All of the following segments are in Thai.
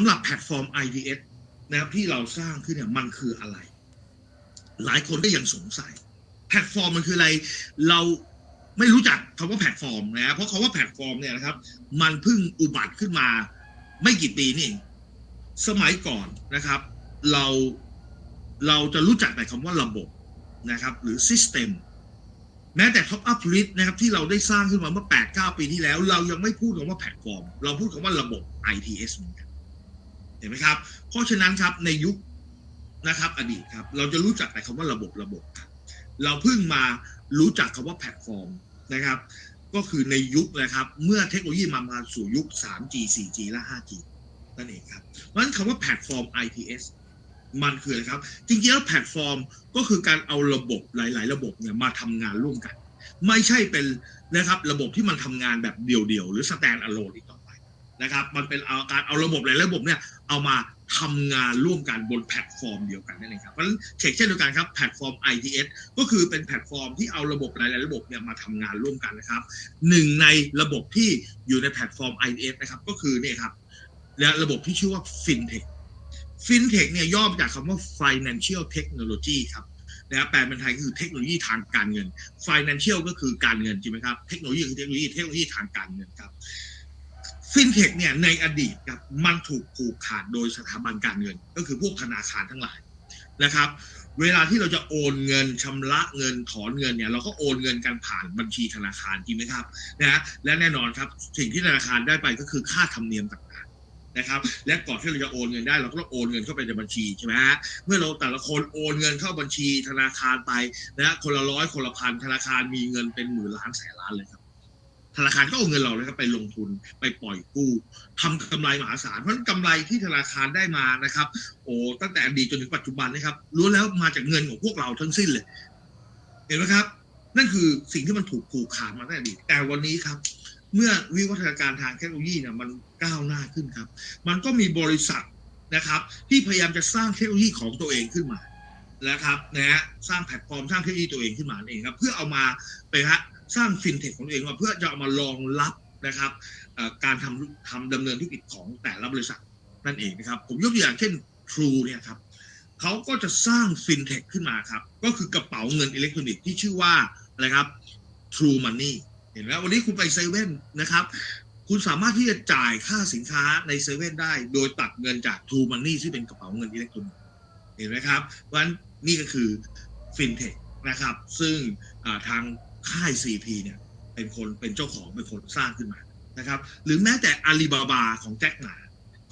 ำหรับแพลตฟอร์ม IDS นะครับที่เราสร้างขึ้นเนี่ยมันคืออะไร หลายคนก็ยังสงสัย แพลตฟอร์มมันคืออะไร เราไม่รู้จักคำว่าแพลตฟอร์มนะเพราะคำว่าแพลตฟอร์มเนี่ยนะครับ มันเพิ่งอุบัติขึ้นมา ไม่กี่ปีนี่เองสมัยก่อนนะครับ เราเราจะรู้จักแต่คำว่าระบบนะครับ หรือ System แม้แต่ Top Up List นะครับที่เราได้สร้างขึ้นมาเมื่อ 8-9 ปีที่แล้ว เรายังไม่พูดคำว่าแพลตฟอร์ม เราพูดคำว่าระบบ ITS เหมือนกัน เห็นไหมครับ เพราะฉะนั้นครับในยุคนะครับ อดีตครับ เราจะรู้จักแต่คำว่าระบบระบบครับเราเพิ่งมารู้จักคำว่าแพลตฟอร์มนะครับ ก็คือในยุคนะครับ เมื่อเทคโนโลยีมามาสู่ยุค 3G 4G และ 5G นั่นเองครับเพราะฉะนั้นคำว่าแพลตฟอร์ม ITS มันคืออะไรครับ จริงๆแล้วแพลตฟอร์มก็คือการเอาระบบหลาย ๆ ระบบเนี่ยมาทำงานร่วมกัน ไม่ใช่เป็นนะครับระบบที่มันทำงานแบบเดี่ยวๆ หรือ stand alone อีก นะครับ มันเป็นเอาการเอาระบบหลายระบบเนี่ยเอามาทำงานร่วมกันบนแพลตฟอร์มเดียวกันนั่นเองครับเพราะฉะนั้นเช่นเดียวกันครับแพลตฟอร์ม ITS ก็คือเป็นแพลตฟอร์มที่เอาระบบหลาย ๆ ระบบเนี่ยมาทำงานร่วมกันนะครับหนึ่งในระบบที่อยู่ในแพลตฟอร์ม ITS นะครับก็คือเนี่ยครับและระบบที่ชื่อว่า FinTech FinTech เนี่ยย่อมาจากคำว่า Financial Technology ครับนะครับแปลเป็นไทยคือเทคโนโลยีทางการเงิน Financial ก็คือการเงินจริงไหมครับเทคโนโลยีคือเทคโนโลยีเทคโนโลยีทางการเงินครับ FinTech เนี่ยในอดีตครับมันถูกผูกขาดโดยสถาบันการเงิน ก็คือพวกธนาคารทั้งหลายนะครับ เวลาที่เราจะโอนเงินชำระเงินถอนเงินเนี่ยเราก็โอนเงินกันผ่านบัญชีธนาคารจริงไหมครับนะฮะและแน่นอนครับสิ่งที่ธนาคารได้ไปก็คือค่าธรรมเนียมต่างๆนะครับ และก่อนที่เราจะโอนเงินได้เราก็ต้องโอนเงินเข้าไปในบัญชีใช่ไหมฮะเมื่อเราแต่ละคนโอนเงินเข้าบัญชีธนาคารไปนะฮะคนละร้อยคนละพันธนาคารมีเงินเป็นหมื่นล้านแสนล้านเลยครับ ธนาคารก็เอาเงินเราเลยครับไปลงทุนไปปล่อยกู้ทำกำไรมหาศาลเพราะฉะนั้นกำไรที่ธนาคารได้มานะครับ โอ้ตั้งแต่อดีตจนถึงปัจจุบันนะครับล้วนแล้วมาจากเงินของพวกเราทั้งสิ้นเลย เห็นไหมครับ นั่นคือสิ่งที่มันถูกผูกขาดมาตั้งแต่อดีตแต่วันนี้ครับ เมื่อวิวัฒนาการทางเทคโนโลยีเนี่ยมันก้าวหน้าขึ้นครับ มันก็มีบริษัทนะครับ ที่พยายามจะสร้างเทคโนโลยีของตัวเองขึ้นมานะครับนะฮะสร้างแพลตฟอร์มสร้างเทคโนโลยีตัวเองขึ้นมาเองครับ เพื่อเอามาไปฮะ สร้างฟินเทคของตัวเองมาเพื่อจะเอามารองรับนะครับการทำทำดำเนินธุรกิจของแต่ละบริษัทนั่นเองนะครับ ผมยกตัวอย่างเช่น True เนี่ยครับเขาก็จะสร้างฟินเทคขึ้นมาครับ ก็คือกระเป๋าเงินอิเล็กทรอนิกส์ที่ชื่อว่าอะไรครับ True Money เห็นไหมวันนี้คุณไปเซเว่นนะครับ คุณสามารถที่จะจ่ายค่าสินค้าในเซเว่นได้ โดยตัดเงินจาก True Money ที่เป็นกระเป๋าเงินอิเล็กทรอนิกส์เห็นไหมครับเพราะฉะนั้นนี่ก็คือฟินเทคนะครับ ซึ่งทาง ค่าย CP เนี่ยเป็นคนเป็นเจ้าของเป็นคนสร้างขึ้นมานะครับ หรือแม้แต่อาลีบาบาของแจ็คหนา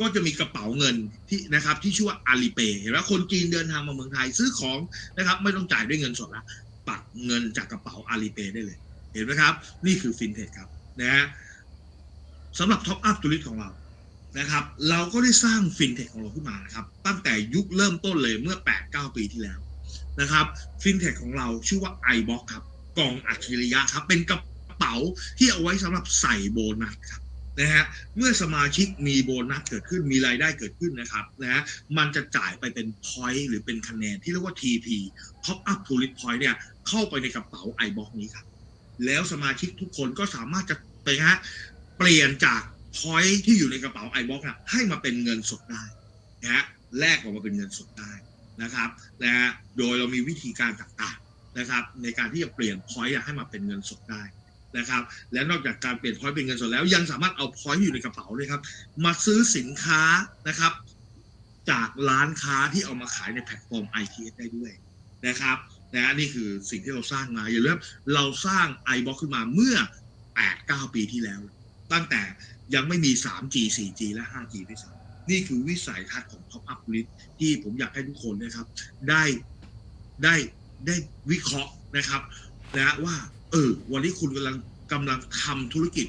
ก็จะมีกระเป๋าเงินที่นะครับที่ชื่อว่าอาลีเปเห็นไหมคนจีนเดินทางมาเมืองไทยซื้อของนะครับ ไม่ต้องจ่ายด้วยเงินสดละปักเงินจากกระเป๋าอาลีเปได้เลย เห็นไหมครับ นี่คือฟินเทคครับนะฮะสำหรับท็อปอัพตุลิของเรานะครับ เราก็ได้สร้างฟินเทคของเราขึ้นมานะครับ ตั้งแต่ยุคเริ่มต้นเลยเมื่อ 8-9 ปีที่แล้วนะครับฟินเทคของเราชื่อว่า iBox ครับ กล่องอัจฉริยะครับ เป็นกระเป๋าที่เอาไว้สำหรับใส่โบนัสครับนะฮะเมื่อสมาชิกมีโบนัสเกิดขึ้นมีรายได้เกิดขึ้นนะครับนะฮะมันจะจ่ายไปเป็น point หรือเป็นคะแนนที่เรียกว่า TP Top Up to List Point เนี่ยเข้าไปในกระเป๋า iBox นี้ครับ แล้วสมาชิกทุกคนก็สามารถจะไปฮะเปลี่ยนจาก point ที่อยู่ในกระเป๋า iBox นะให้มาเป็นเงินสดได้นะฮะแลกออกมาเป็นเงินสดได้นะครับนะฮะโดยเรามีวิธีการต่าง นะครับ ในการที่จะเปลี่ยนพอยต์ให้มาเป็นเงินสดได้นะครับ และนอกจากการเปลี่ยนพอยต์เป็นเงินสดแล้วยังสามารถเอาพอยต์อยู่ในกระเป๋าเลยครับ มาซื้อสินค้านะครับ จากร้านค้าที่เอามาขายในแพลตฟอร์ม ITS ได้ด้วยนะครับนะนี่คือสิ่งที่เราสร้างมาอย่าลืมเราสร้าง iBox ขึ้นมาเมื่อ 8-9 ปีที่แล้ว ตั้งแต่ยังไม่มี 3G 4G และ 5G ด้วยซ้ำนี่คือวิสัยทัศน์ของ Top Up List ที่ผมอยากให้ทุกคนนะครับ ได้ได้ ได้วิเคราะห์นะครับนะว่า เออ วันนี้คุณกำลังกำลังทำธุรกิจ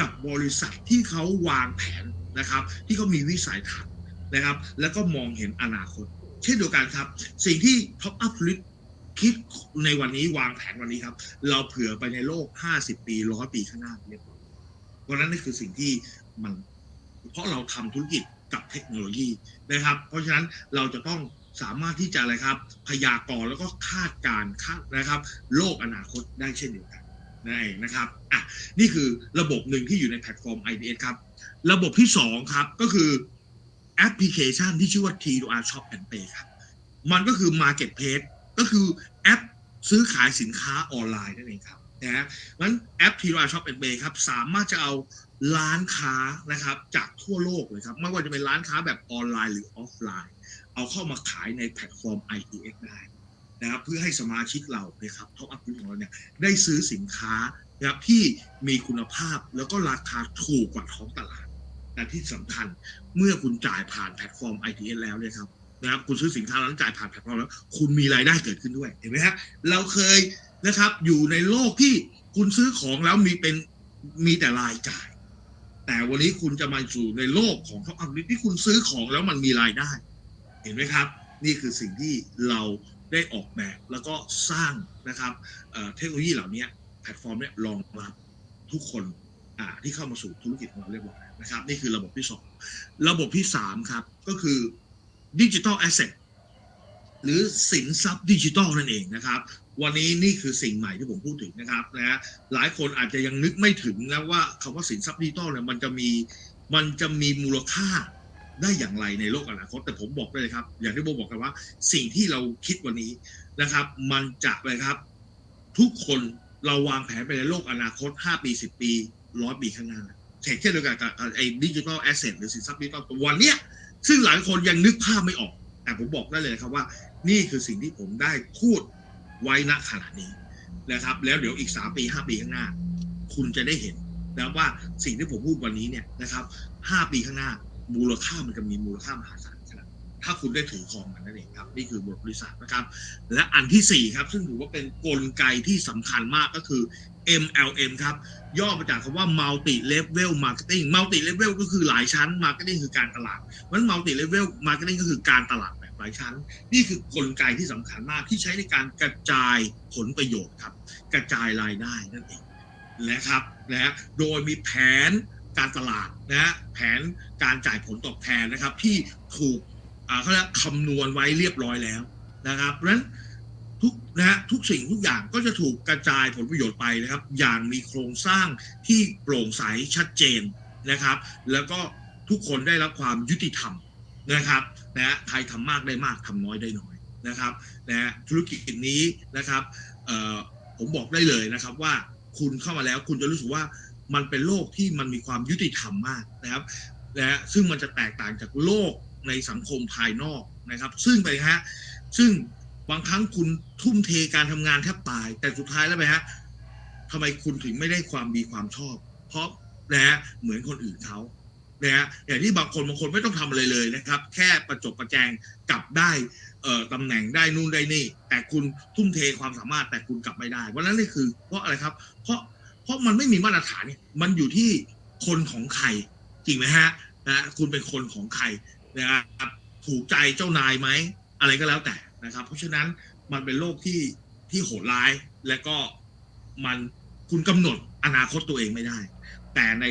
กับบริษัทที่เขาวางแผนนะครับ ที่เขามีวิสัยทัศน์นะครับ แล้วก็มองเห็นอนาคต เช่นเดียวกันครับ สิ่งที่ Top Up List คิดในวันนี้วางแผนวันนี้ครับ เราเผื่อไปในโลก 50 ปี100ปีข้างหน้าเรียบร้อยเพราะนั้นนี่คือสิ่งที่มัน เพราะเราทำธุรกิจกับเทคโนโลยีนะครับ เพราะฉะนั้นเราจะต้อง สามารถที่จะอะไรครับ พยากรณ์แล้วก็คาดการณ์คาดนะครับ โลกอนาคตได้เช่นเดียวกันนั่นเองนะครับอะนี่คือระบบหนึ่งที่อยู่ในแพลตฟอร์ม IDS ครับ ระบบที่สองครับก็คือแอปพลิเคชันที่ชื่อว่า T2R Shop and Pay ครับ มันก็คือ Marketplace ก็คือแอปซื้อขายสินค้าออนไลน์นั่นเองครับนะฮะงั้นแอป T2R Shop and Pay ครับสามารถจะเอาร้านค้านะครับจากทั่วโลกเลยครับไม่ว่าจะเป็นร้านค้าแบบออนไลน์หรือออฟไลน์ เอาเข้ามาขายในแพลตฟอร์ม ITX ได้นะครับเพื่อให้สมาชิกเรานะครับท็อปอัพของเราเนี่ยได้ซื้อสินค้านะครับที่มีคุณภาพแล้วก็ราคาถูกกว่าท้องตลาดแต่ที่สำคัญเมื่อคุณจ่ายผ่านแพลตฟอร์ม ITS แล้วเนี่ยครับนะครับคุณซื้อสินค้าแล้วจ่ายผ่านแพลตฟอร์มแล้วคุณมีรายได้เกิดขึ้นด้วยเห็นไหมฮะเราเคยนะครับอยู่ในโลกที่คุณซื้อของแล้วมีเป็นมีแต่รายจ่าย แต่วันนี้คุณจะมาสู่ในโลกของท็อปอัพที่คุณซื้อของแล้วมันมีรายได้ ห็นไหมครับ นี่คือสิ่งที่เราได้ออกแบบแล้วก็สร้างนะครับเทคโนโลยีเหล่านี้แพลตฟอร์มเนี้ยรองรับทุกคนที่เข้ามาสู่ธุรกิจของเราเรียบร้อยนะครับ นี่คือระบบที่สองระบบที่สามครับ ก็คือดิจิ t a ลแอสเซทหรือสินทรัพย์ดิจิทัลนั่นเองนะครับ วันนี้นี่คือสิ่งใหม่ที่ผมพูดถึงนะครับนะฮะหลายคนอาจจะยังนึกไม่ถึงนะว่าคำว่าสินทรัพย์ดิจิทัลเนี่ยมันจะมีมันจะมีมูลค่า ได้อย่างไรในโลกอนาคตแต่ผมบอกได้เลยครับ อย่างที่โบบอกกันว่า สิ่งที่เราคิดวันนี้นะครับ มันจะไปครับ ทุกคนเราวางแผนไปในโลกอนาคต 5 ปี 10 ปีร้อยปีข้างหน้าเช่นเช่นเดียวกันกับไอ้ดิจิทัลแอสเซทหรือสินทรัพย์ดิจิทัลวันเนี้ยซึ่งหลายคนยังนึกภาพไม่ออก แต่ผมบอกได้เลยครับว่า นี่คือสิ่งที่ผมได้พูดไว้ณขณะนี้นะครับ แล้วเดี๋ยวอีก 3 ปี 5 ปีข้างหน้า คุณจะได้เห็นนะว่าสิ่งที่ผมพูดวันนี้เนี่ยนะครับ 5 ปีข้างหน้า มูลค่ามันจะมีมูลค่ามหาศาลขนาดถ้าคุณได้ถือครองมันนั่นเองครับ นี่คือบทบริษัทนะครับ และอันที่ 4 ครับ ซึ่งถือว่าเป็นกลไกที่สำคัญมากก็คือ MLM ครับ ย่อมาจากคำว่า multi level marketing multi level ก็คือหลายชั้น marketing คือการตลาดมัน multi level marketing ก็คือการตลาดแบบหลายชั้น นี่คือกลไกที่สำคัญมากที่ใช้ในการกระจายผลประโยชน์ครับ กระจายรายได้นั่นเองนะครับนะฮะโดยมีแผน การตลาดนะฮะแผนการจ่ายผลตอบแทนนะครับ ที่ถูกเขาเรียกคำนวณไว้เรียบร้อยแล้วนะครับเพราะฉะนั้นทุกนะฮะทุกสิ่งทุกอย่างก็จะถูกกระจายผลประโยชน์ไปนะครับ อย่างมีโครงสร้างที่โปร่งใสชัดเจนนะครับ แล้วก็ทุกคนได้รับความยุติธรรมนะครับนะฮะใครทำมากได้มากทำน้อยได้น้อยนะครับนะฮะธุรกิจนี้นะครับผมบอกได้เลยนะครับว่าคุณเข้ามาแล้วคุณจะรู้สึกว่า มันเป็นโลกที่มันมีความยุติธรรมมากนะครับนะฮะซึ่งมันจะแตกต่างจากโลกในสังคมภายนอกนะครับ ซึ่งไปฮะซึ่งบางครั้งคุณทุ่มเทการทำงานแทบตาย แต่สุดท้ายแล้วไปฮะทำไมคุณถึงไม่ได้ความดีความชอบ เพราะนะฮะเหมือนคนอื่นเขานะฮะอย่างที่บางคนบางคนไม่ต้องทำอะไรเลยนะครับ แค่ประจบประแจงกลับได้เอ่อตำแหน่งได้นู่นได้นี่ แต่คุณทุ่มเทความสามารถแต่คุณกลับไม่ได้วันนั้นนี่คือ เพราะอะไรครับ เพราะ เพราะมันไม่มีมาตรฐานเนี่ยมันอยู่ที่คนของใครจริงไหมฮะนะคุณเป็นคนของใครนะครับถูกใจเจ้านายไหมอะไรก็แล้วแต่นะครับ เพราะฉะนั้นมันเป็นโลกที่ที่โหดร้ายและก็มันคุณกำหนดอนาคตตัวเองไม่ได้ แต่ใน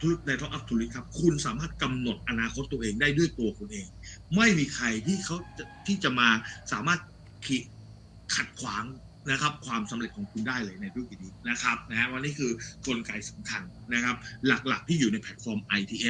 ธุรในท็อปอัพธุรกิจครับ คุณสามารถกำหนดอนาคตตัวเองได้ด้วยตัวคุณเอง ไม่มีใครที่เขาที่จะมาสามารถขีขัดขวาง นะครับความสำเร็จของคุณได้เลยในธุรกิจนี้นะครับนะฮะวันนี้คือกลไกสำคัญนะครับหลักๆที่อยู่ในแพลตฟอร์ม ITS